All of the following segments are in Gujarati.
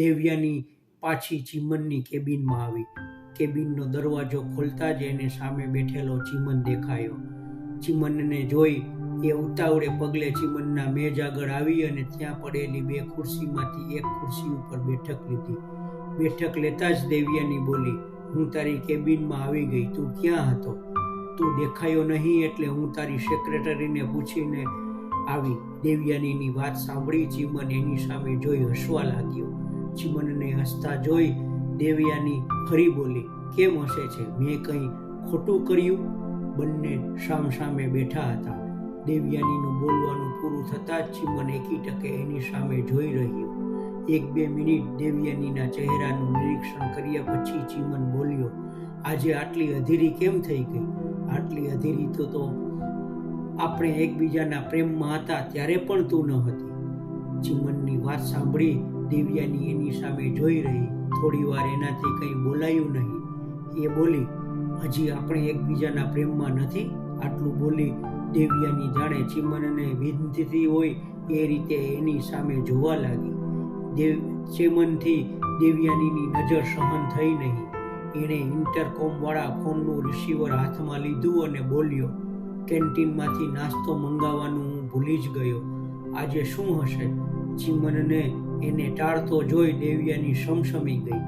દેવ્યાની પાછી ચીમનની કેબિનમાં આવી. કેબિનનો દરવાજો ખોલતા જ એને સામે બેઠેલો ચીમન દેખાયો. ચીમનને જોઈ એ ઉતાવળે પગલે ચીમનના મેજ આગળ આવી અને ત્યાં પડેલી બે ખુરશીમાંથી એક ખુરશી ઉપર બેઠક લીધી. બેઠક લેતા જ દેવ્યાની બોલી, હું તારી કેબિનમાં આવી ગઈ. તું ક્યાં હતો? તું દેખાયો નહીં એટલે હું તારી સેક્રેટરીને પૂછીને આવી. દેવ્યાનીની વાત સાંભળી ચીમન એની સામે જોઈ હસવા લાગ્યો. ચીમનને હસતા જોઈ દેવિયાની ફરી બોલી, કેમ હસે છે? મેં કંઈ ખોટું કર્યું? બંને સામ સામે બેઠા હતા. દેવિયાનીનું બોલવાનું પૂરું થતાં જ ચીમન એકી ટકે એની સામે જોઈ રહ્યું. એક બે મિનિટ દેવ્યાનીના ચહેરાનું નિરીક્ષણ કર્યા પછી ચીમન બોલ્યો, આજે આટલી અધીરી કેમ થઈ ગઈ? આટલી અધીરી તો તો આપણે એકબીજાના પ્રેમમાં હતા, ત્યારે પણ તું ન હતી. ચીમનની વાત સાંભળી દેવ્યાની એની સામે જોઈ રહી. થોડી વાર એનાથી કંઈ બોલાયું નહીં. એ બોલી, હજી આપણે એકબીજાના પ્રેમમાં નથી. આટલું બોલી દેવ્યાની જાણે ચીમનને વિનંતી હોય એ રીતે એની સામે જોવા લાગી. દેવ, ચેમનથી દેવ્યાનીની નજર સહન થઈ નહીં. એણે ઇન્ટરકોમવાળા ફોનનું રિસીવર હાથમાં લીધું અને બોલ્યો, કેન્ટીનમાંથી નાસ્તો મંગાવવાનું હું ભૂલી જ ગયો. આજે શું હશે? ચીમનને એને ટાળતો જોઈ દેવ્યાની સમસમી ગઈ.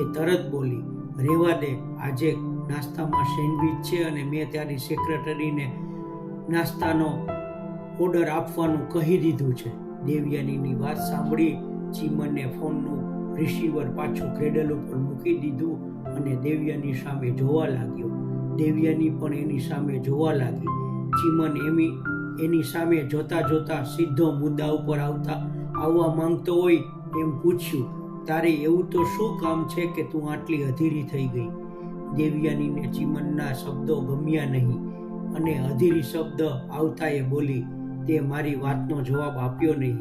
એ તરત બોલી, રેવા દે, આજે નાસ્તામાં સેન્ડવિચ છે અને મેં તારી સેક્રેટરીને નાસ્તાનો ઓર્ડર આપવાનું કહી દીધું છે. દેવ્યાનીની વાત સાંભળી ચીમને ફોનનું રિસીવર પાછું ક્રેડલ ઉપર મૂકી દીધું અને દેવ્યાની સામે જોવા લાગ્યો. દેવિયાની પણ એની સામે જોવા લાગી. ચીમન એમી, એની સામે જોતા જોતા સીધો મુદ્દા ઉપર આવતા આવવા માંગતો હોય એમ પૂછ્યું, તારે એવું તો શું કામ છે કે તું આટલી અધીરી થઈ ગઈ? દેવ્યાનીને ચીમનના શબ્દો ગમ્યા નહીં અને અધીરી શબ્દ આવતા એ બોલી, તે મારી વાતનો જવાબ આપ્યો નહીં.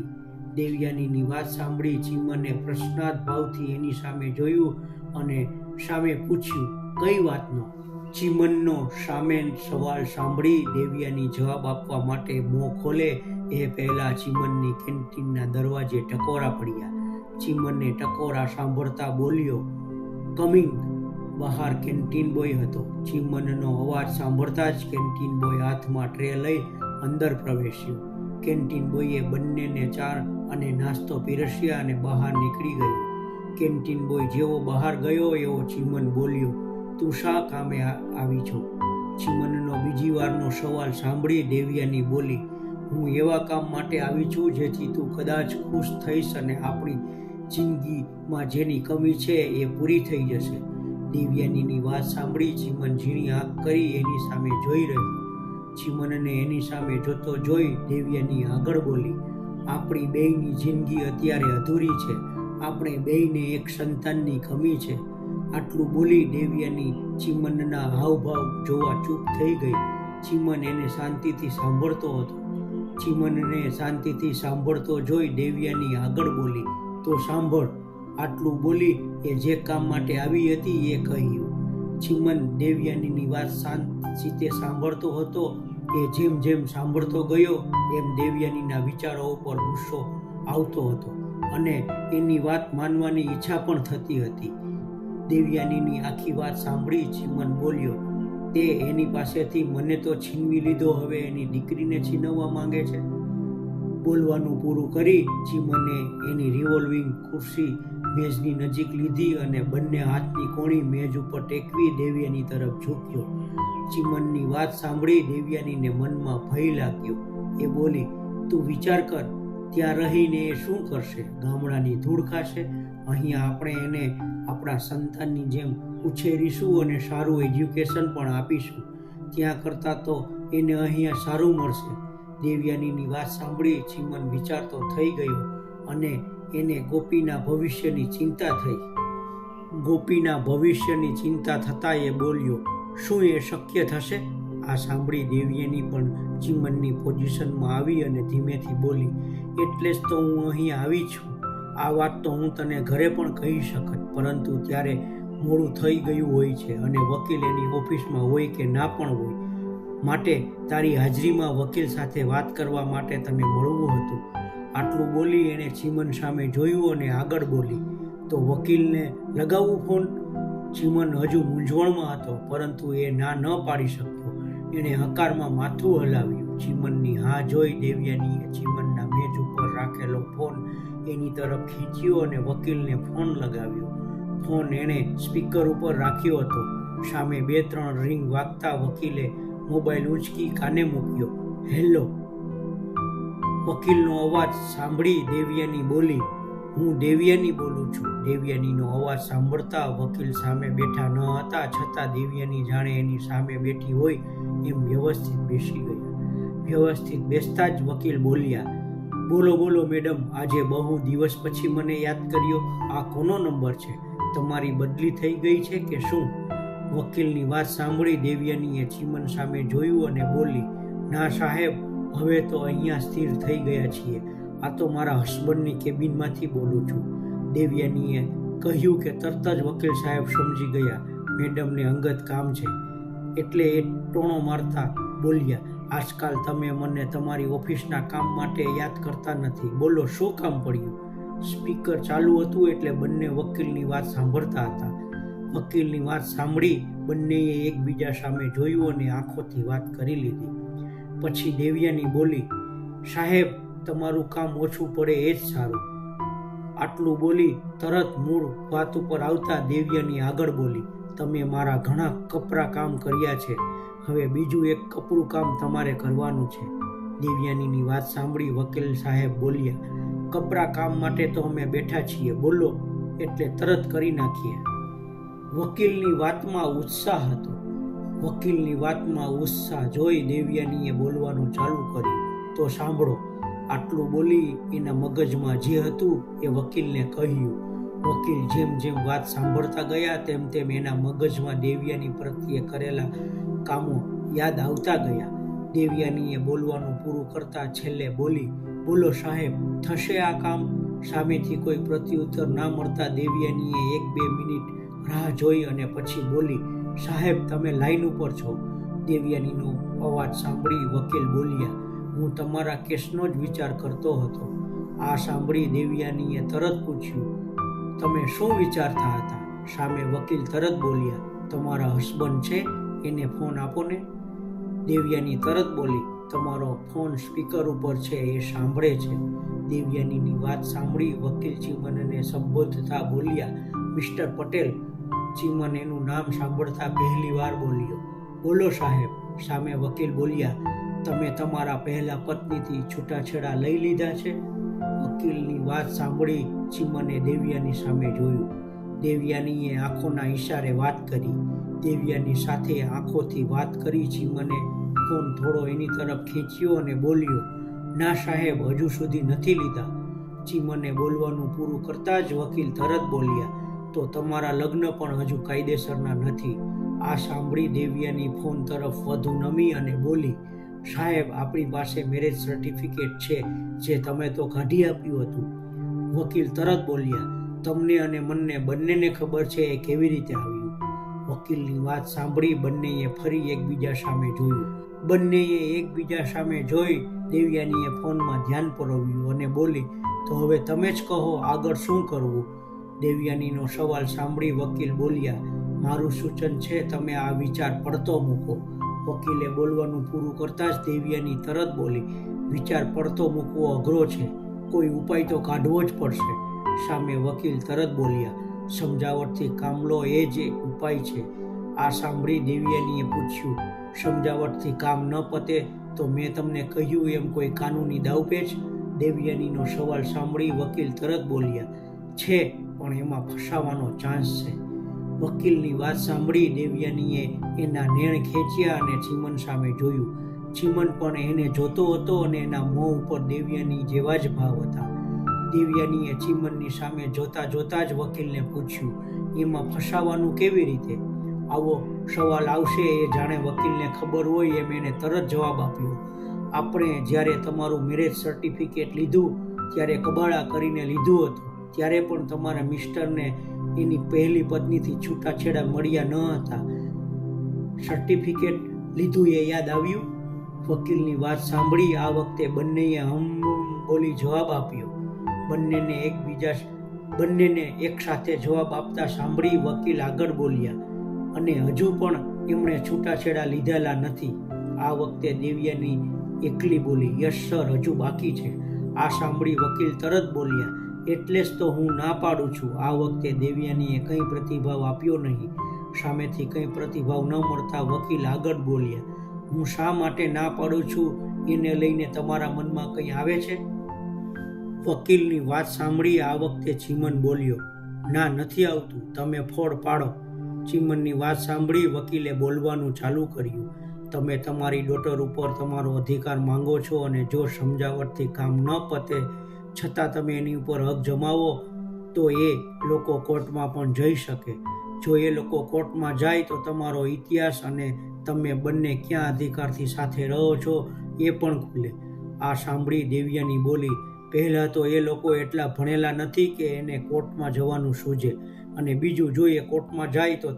દેવ્યાનીની વાત સાંભળી ચીમને પ્રશ્નાર્થ ભાવથી એની સામે જોયું અને સામે પૂછ્યું, કઈ વાતનો? ચીમનનો સામે સવાલ સાંભળી દેવ્યાની જવાબ આપવા માટે મોં ખોલે એ પહેલા ચીમનની કેન્ટીનના દરવાજે ટકોરા પડ્યા. ચીમનને ટકોરા સાંભળતા બોલ્યો, કમિંગ. બહાર કેન્ટીન બોય હતો. ચીમનનો અવાજ સાંભળતા જ કેન્ટીન બોય હાથમાં ટ્રે લઈ અંદર પ્રવેશ્યો. કેન્ટીન બોયે બંનેને ચાર અને નાસ્તો પીરસ્યા અને બહાર નીકળી ગયો. કેન્ટીન બોય જેવો બહાર ગયો એવો ચીમન બોલ્યો, તું શા કામે આવી છો? ચીમનનો બીજી વારનો સવાલ સાંભળી દેવિયાની બોલી હું એવા કામ માટે આવી છું જેથી તું કદાચ ખુશ થઈશ અને આપણી જિંદગીમાં જેની કમી છે એ પૂરી થઈ જશે. દિવ્યાનીની વાત સાંભળી ચીમન ઝીણી આંખ કરી એની સામે જોઈ રહ્યો. ચીમનને એની સામે જોતો જોઈ દેવ્યાની આગળ બોલી, આપણી બેયની જિંદગી અત્યારે અધૂરી છે. આપણે બેયને એક સંતાનની કમી છે. આટલું બોલી દેવ્યાની ચીમનના હાવભાવ જોવા ચૂપ થઈ ગઈ. ચીમન એને શાંતિથી સાંભળતો હતો. ચીમનને શાંતિથી સાંભળતો જોઈ દેવ્યાની આગળ બોલી, તો સાંભળ, આટલું બોલી એ જે કામ માટે આવી હતી એ કહ્યું. ચીમન દેવ્યાનીની વાત શાંત ચિત્તે સાંભળતો હતો, એ જેમ જેમ સાંભળતો ગયો, એમ દેવ્યાનીના વિચારો ઉપર ગુસ્સો આવતો હતો અને એની વાત માનવાની ઈચ્છા પણ થતી હતી. દેવ્યાનીની આખી વાત સાંભળી ચીમન બોલ્યો તે એની પાસેથી મને તો છીનવી લીધો. હવે એની દીકરીને છીનવવા માંગે છે. બોલવાનું પૂરું કરી ચીમને એની રિવોલ્વિંગ ખુરશી મેજની નજીક લીધી અને બંને હાથની કોણી મેજ ઉપર ટેકવી દેવ્યાની તરફ ઝૂક્યો. ચીમનની વાત સાંભળી દેવ્યાનીને મનમાં ભય લાગ્યો. એ બોલી, તું વિચાર કર, ત્યાં રહીને એ શું કરશે? ગામડાની ધૂળ ખાશે. અહીંયા આપણે એને આપણા સંતાનની જેમ ઉછેરીશું અને સારું એજ્યુકેશન પણ આપીશું. ત્યાં કરતાં તો એને અહીંયા સારું મળશે. દેવ્યાનીની વાત સાંભળી ચીમન વિચારતો થઈ ગયો અને એને ગોપીના ભવિષ્યની ચિંતા થઈ. ગોપીના ભવિષ્યની ચિંતા થતાં એ બોલ્યો, શું એ શક્ય થશે? આ સાંભળી દેવીએની પણ ચીમનની પોઝિશનમાં આવી અને ધીમેથી બોલી, એટલે જ તો હું અહીં આવી છું. આ વાત તો હું તને ઘરે પણ કહી શકત, પરંતુ ત્યારે મોડું થઈ ગયું હોય છે અને વકીલ એની ઓફિસમાં હોય કે ના પણ હોય. માટે તારી હાજરીમાં વકીલ સાથે વાત કરવા માટે તને મળવું હતું. આટલું બોલી એણે ચીમન સામે જોયું અને આગળ બોલી, તો વકીલને લગાવવું ફોન? ચીમન હજુ મૂંઝવણમાં હતો, પરંતુ એ ના ન પાડી શક્યો. એણે હકારમાં માથું હલાવ્યું. ચીમનની હા જોઈ દેવ્યાનીએ ચીમનના મેજ ઉપર રાખેલો ફોન એની તરફ ખીચ્યો અને વકીલને ફોન લગાવ્યો. ફોન એણે સ્પીકર ઉપર રાખ્યો હતો. સામે બે ત્રણ રિંગ વાગતા વકીલે મોબાઈલ ઊંચકી કાને મૂક્યો. હેલો. વકીલનો અવાજ સાંભળી દેવિયાની બોલી. હું દેવિયાની બોલું છું. દેવિયાનીનો અવાજ સાંભળતા વકીલ સામે બેઠા ન હતા, છતાં દેવિયાની જાણે એની સામે બેઠી હોય એમ વ્યવસ્થિત બેસી ગયા. વ્યવસ્થિત બેસતા જ વકીલ બોલ્યા, બોલો બોલો મેડમ, આજે બહુ દિવસ પછી મને યાદ કર્યો, આ કોનો નંબર છે? તમારી બદલી થઈ ગઈ છે કે શું? વકીલની વાત સાંભળી દેવ્યાનીએ ચીમન સામે જોયું અને બોલી, ના સાહેબ, હવે તો અહીંયા સ્થિર થઈ ગયા છીએ. આ તો મારા હસબન્ડની કેબિનમાંથી બોલું છું. દેવ્યાનીએ કહ્યું કે તરત જ વકીલ સાહેબ સમજી ગયા, મેડમને અંગત કામ છે. એટલે એ ટોણો મારતા બોલ્યા, આજકાલ તમે મને તમારી ઓફિસના કામ માટે યાદ કરતા નથી. બોલો, શું કામ પડ્યું? સ્પીકર ચાલુ હતું એટલે બંને વકીલની વાત સાંભળતા હતા. વકીલની વાત સાંભળી બંનેએ એકબીજા સામે જોયું અને આંખોથી વાત કરી લીધી. પછી દેવ્યાની બોલી, સાહેબ, તમારું કામ ઓછું પડે એ જ સારું. આટલું બોલી તરત મૂળ વાત ઉપર આવતા દેવ્યાની આગળ બોલી, તમે મારા ઘણા કપરા કામ કર્યા છે. હવે બીજું એક કપરું કામ તમારે કરવાનું છે. દેવ્યાનીની વાત સાંભળી વકીલ સાહેબ બોલ્યા કપરા કામ માટે તો અમે બેઠા છીએ, બોલો. એટલે તરત કરી નાખીએ. વકીલની વાતમાં ઉત્સાહ હતો. વકીલની વાતમાં ઉત્સાહ જોઈ દેવ્યાનીએ બોલવાનું ચાલુ કર્યું. તો સાંભળો, આટલું બોલી એના મગજમાં જે હતું એ વકીલને કહ્યું. વકીલ જેમ જેમ વાત સાંભળતા ગયા, તેમ તેમ એના મગજમાં દેવ્યાની પ્રત્યે કરેલા કામો યાદ આવતા ગયા. દેવ્યાનીએ બોલવાનું પૂરું કરતા છેલ્લે બોલી બોલો સાહેબ, થશે આ કામ? સામેથી કોઈ પ્રત્યુત્તર ના મળતા દેવ્યાનીએ એક બે મિનિટ રાહ જોઈ અને પછી બોલી, સાહેબ, તમે લાઈન ઉપર છો. દેવ્યાનીનો અવાજ સાંભળી વકીલ બોલ્યા, હું તમારા કેસનો જ વિચાર કરતો હતો. આ સાંભળી દેવ્યાનીએ તરત પૂછ્યું, તમે શું વિચારતા હતા? સામે વકીલ તરત બોલ્યા, તમારા હસબન્ડ છે, એને ફોન આપો ને. દેવ્યાની તરત બોલી તમારો ફોન સ્પીકર ઉપર છે એ સાંભળે છે. દેવ્યાનીની વાત સાંભળી વકીલ ચીમનને સંબોધતા બોલ્યા, મિસ્ટર પટેલ, ચીમન એનું નામ સાંભળતા પહેલી વાર બોલ્યો. બોલો સાહેબ, સામે વકીલ બોલ્યા, તમે તમારા પહેલા પત્નીથી છૂટાછેડા લઈ લીધા છે? વકીલની વાત સાંભળી ચીમને દેવ્યાની સામે જોયું. દેવ્યાનીએ આંખોના ઈશારે વાત કરી. દેવ્યાની સાથે આંખોથી વાત કરી ચીમને ફોન થોડો એની તરફ ખેંચ્યો અને બોલ્યો, ના સાહેબ, હજુ સુધી નથી લીધા. ચીમને બોલવાનું પૂરું કરતા જ વકીલ તરત બોલ્યા, તો તમારા લગ્ન પણ હજુ કાયદેસરના નથી. આ સાંભળી દેવ્યાની ફોન તરફ વધુ નમી અને બોલી, સાહેબ, આપણી પાસે મેરેજ સર્ટિફિકેટ છે, જે તમે તો કાઢી આપ્યું હતું. વકીલ તરત બોલ્યા, તમને અને મનને બંનેને ખબર છે એ કેવી રીતે આવ્યું. વકીલની વાત સાંભળી બંનેએ ફરી એકબીજા સામે જોયું. બંનેએ એકબીજા સામે જોઈ દેવ્યાનીએ ફોનમાં ધ્યાન પરોવ્યું અને બોલી, તો હવે તમે જ કહો, આગળ શું કરવું? દેવ્યાનીનો સવાલ સાંભળી વકીલ બોલ્યા, મારું સૂચન છે, તમે આ વિચાર પડતો મૂકો. વકીલે બોલવાનું પૂરું કરતાં જ દેવ્યાની તરત બોલી, વિચાર પડતો મૂકવો અઘરો છે, કોઈ ઉપાય તો કાઢવો જ પડશે. સામે વકીલ તરત બોલ્યા, સમજાવટથી કામલો એ જ ઉપાય છે આ સાંભળી દેવ્યાનીએ પૂછ્યું, સમજાવટથી કામ ન પતે તો મેં તમને કહ્યું એમ કોઈ કાનૂની દાવપેચ દેવ્યાનીનો સવાલ સાંભળી વકીલ તરત બોલ્યા, છે, પણ એમાં ફસાવાનો ચાન્સ છે. વકીલની વાત સાંભળી દેવ્યાનીએ એના નેણ ખેંચ્યા અને ચીમન સામે જોયું. ચીમન પણ એને જોતો હતો અને એના મોં ઉપર દેવયાની જેવા જ ભાવ હતા. દેવયાનીએ ચીમનની સામે જોતા જોતા જ વકીલને પૂછ્યું, એમાં ફસાવાનું કેવી રીતે? આવો, સવાલ આવશે એ જાણે વકીલને ખબર હોય એમ એને તરત જવાબ આપ્યો. આપણે જ્યારે તમારું મેરેજ સર્ટિફિકેટ લીધું, ત્યારે કબાળા કરીને લીધું હતું. ત્યારે પણ તમારા મિસ્ટરને એની પહેલી પત્નીથી છૂટાછેડા મળ્યા ન હતા. સર્ટિફિકેટ લીધું એ યાદ આવ્યું? વકીલની વાત સાંભળી આ વખતે બંનેએ હમ બોલી જવાબ આપ્યો. બંનેને એકબીજા બંનેને એકસાથે જવાબ આપતા સાંભળી વકીલ આગળ બોલ્યા. અને હજુ પણ એમણે છૂટાછેડા લીધેલા નથી. આ વખતે દેવ્યાની એકલી બોલી યસ સર, હજુ બાકી છે. આ સાંભળી વકીલ તરત બોલ્યા, એટલે જ તો હું ના પાડું છું. આ વખતે દેવ્યાનીએ કંઈ પ્રતિભાવ આપ્યો નહીં. સામેથી કંઈ પ્રતિભાવ ન મળતા વકીલ આગળ બોલ્યા, હું શા માટે ના પાડું છું? એને લઈને તમારા મનમાં કંઈ આવે છે? વકીલની વાત સાંભળી આ વખતે ચીમન બોલ્યો, ના, નથી આવતું. તમે ફોડ પાડો. ચીમનની વાત સાંભળી વકીલે બોલવાનું ચાલુ કર્યું. તમે તમારી ડોટર ઉપર તમારો અધિકાર માંગો છો અને જો સમજાવટથી કામ ન પતે, છતાં તમે એની ઉપર હક જમાવો, તો એ લોકો કોર્ટમાં પણ જઈ શકે. જો એ લોકો કોર્ટમાં જાય તો તમારો ઇતિહાસ અને તમે બંને ક્યાં અધિકારથી સાથે રહો છો એ પણ ખુલે. આ સાંભળી દેવ્યાની બોલી, પહેલાં તો એ લોકો એટલા ભણેલા નથી કે એને કોર્ટમાં જવાનું સૂઝે અને બીજું જોઈએ કોર્ટમાં જાય તો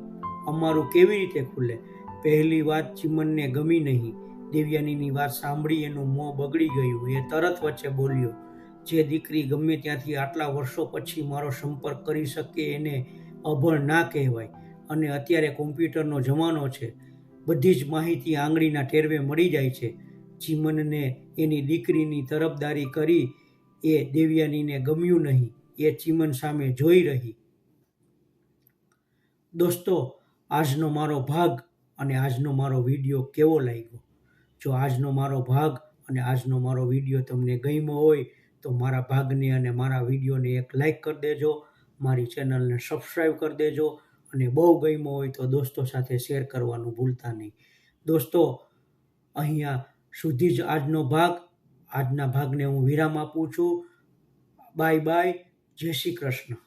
અમારું કેવી રીતે ખુલે? પહેલી વાત ચિમનને ગમી નહીં. દેવ્યાનીની વાત સાંભળી એનું મોં બગડી ગયું. એ તરત વચ્ચે બોલ્યો, જે દીકરી ગમે ત્યાંથી આટલા વર્ષો પછી મારો સંપર્ક કરી શકે એને અભણ ના કહેવાય. અને અત્યારે કોમ્પ્યુટરનો જમાનો છે. બધી જ માહિતી આંગળીના ટેરવે મળી જાય છે. ચીમનને એની દીકરીની તરફદારી કરી એ દેવ્યાનીને ગમ્યું નહીં. એ ચીમન સામે જોઈ રહી. દોસ્તો, આજનો મારો ભાગ અને આજનો મારો વીડિયો કેવો લાગ્યો? જો આજનો મારો ભાગ અને આજનો મારો વીડિયો તમને ગમ્યો હોય, તો મારા ભાગને અને મારા વિડીયોને એક લાઈક કરી દેજો, મારી ચેનલને સબસ્ક્રાઈબ કરી દેજો અને બહુ ગમ્યો હોય તો દોસ્તો સાથે શેર કરવાનું ભૂલતા નહીં. દોસ્તો, અહીંયા સુધી જ આજનો ભાગ. આજના ભાગને હું વિરામ આપું છું. બાય બાય, જય શ્રી કૃષ્ણ.